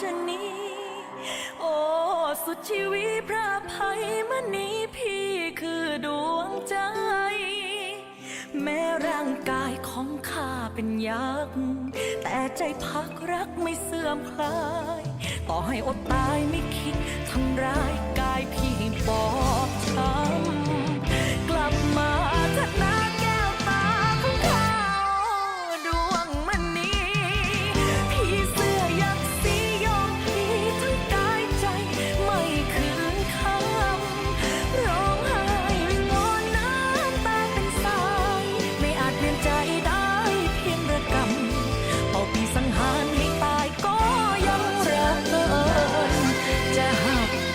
ชนี โอ้ สุดชีวิตพระภัยมณีพี่คือดวงใจ แม้ร่างกายของข้าเป็นยักษ์แต่ใจพักรักไม่เสื่อมคลาย ต่อให้อดตายไม่คิด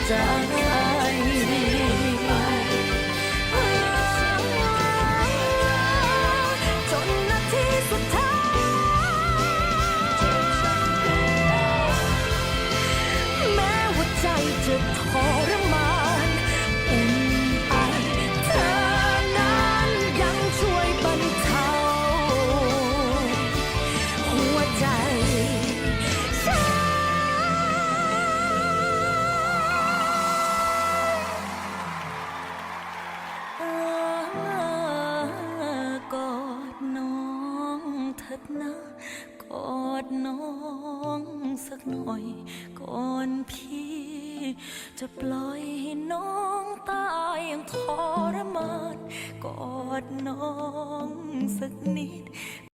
down. น้องสักหน่อย ก่อนพี่ จะปล่อยให้น้องตายอย่างทรมานกอดน้องสักนิด